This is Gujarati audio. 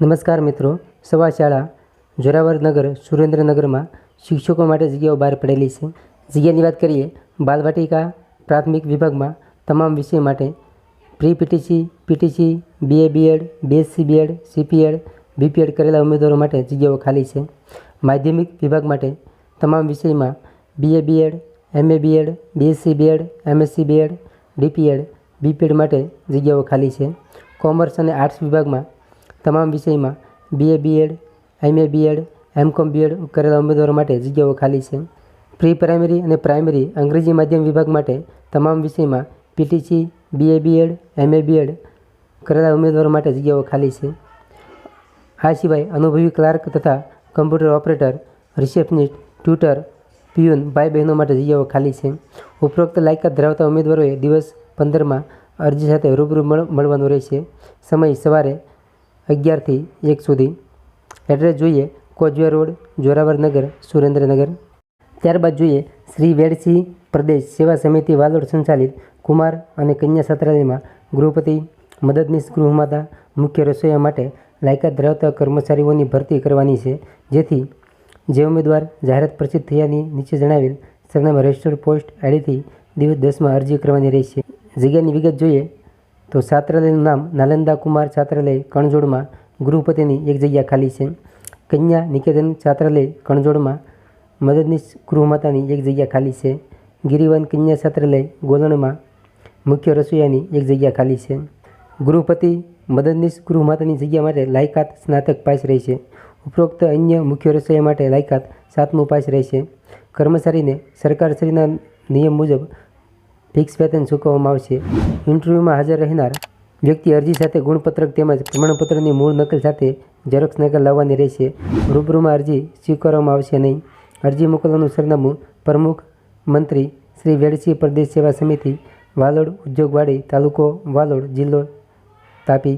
નમસ્કાર મિત્રો. સવા શાળા જોરાવરનગર સુરેન્દ્રનગરમાં શિક્ષકો માટે જગ્યાઓ બહાર પડેલી છે. જગ્યાની વાત કરીએ, બાલવાટિકા પ્રાથમિક વિભાગમાં તમામ વિષય માટે pre PTC PTC BA BEd BSc BEd CPEd BPEd કરેલા ઉમેદવારો માટે જગ્યાઓ ખાલી છે. માધ્યમિક વિભાગ માટે તમામ વિષયમાં BA BEd MA BEd BSc BEd MSc BEd DPEd BPEd માટે જગ્યાઓ ખાલી છે. કોમર્સ અને આર્ટ્સ વિભાગમાં તમામ વિષયમાં BA BEd MA BEd MCom BEd કરેલા ઉમેદવારો માટે જગ્યાઓ ખાલી છે. પ્રી પ્રાઇમરી અને પ્રાઇમરી અંગ્રેજી માધ્યમ વિભાગ માટે તમામ વિષયમાં PTC BA BEd MA BEd કરેલા ઉમેદવારો માટે જગ્યાઓ ખાલી છે. આ સિવાય અનુભવી ક્લાર્ક તથા computer operator, receptionist, tutor, peon ભાઈ બહેનો માટે જગ્યાઓ ખાલી છે. ઉપરોક્ત લાયકાત ધરાવતા ઉમેદવારોએ દિવસ પંદરમાં અરજી સાથે રૂબરૂ મળ, મળવાનું રહેશે. સમય સવારે અગિયારથી એક સુધી. એડ્રેસ જોઈએ કોજવે રોડ જોરાવરનગર સુરેન્દ્રનગર. ત્યારબાદ જોઈએ શ્રી વેડસી પ્રદેશ સેવા સમિતિ વાલોડ સંચાલિત કુમાર અને કન્યા સત્રાલયમાં ગૃહપતિ, મદદનીશ ગૃહમાતા મુખ્ય રસોઈયા માટે લાયકાત ધરાવતા કર્મચારીઓની ભરતી કરવાની છે. જેથી જે ઉમેદવાર જાહેરાત પ્રસિદ્ધ થયાની નીચે જણાવેલ સરનામા રજિસ્ટર્ડ પોસ્ટ આઈડીથી દિવસ દસમાં અરજી કરવાની રહેશે. જગ્યાની વિગત જોઈએ. તો છાત્રાલયનું નામ નાલંદા કુમાર છાત્રાલય કણજોડમાં ગૃહપતિની એક જગ્યા ખાલી છે. કન્યા નિકેતન છાત્રાલય કણજોડમાં મદદનીશ ગૃહમાતાની એક જગ્યા ખાલી છે. ગિરિવન કન્યા છાત્રાલય ગોલણમાં મુખ્ય રસોઈયાની એક જગ્યા ખાલી છે. ગૃહપતિ મદદનીશ ગૃહમાતાની જગ્યા માટે લાયકાત સ્નાતક પાસ રહેશે ઉપરોક્ત અન્ય મુખ્ય રસોઈયા માટે લાયકાત સાતમું પાસ રહેશે કર્મચારીને સરકારશ્રીના નિયમ મુજબ ફિક્સ વેતન ચૂકવવામાં આવશે. ઇન્ટરવ્યૂમાં હાજર રહેનાર વ્યક્તિ અરજી સાથે ગુણપત્રક તેમજ પ્રમાણપત્રની મૂળ નકલ સાથે ઝેરોક્ષ નકલ લાવવાની રહેશે. રૂબરૂમાં અરજી સ્વીકારવામાં આવશે નહીં. અરજી મોકલવાનું સરનામું પ્રમુખ મંત્રી શ્રી વેડસી પ્રદેશ સેવા સમિતિ, વાલોડ ઉદ્યોગવાડી તાલુકો, વાલોડ જિલ્લો તાપી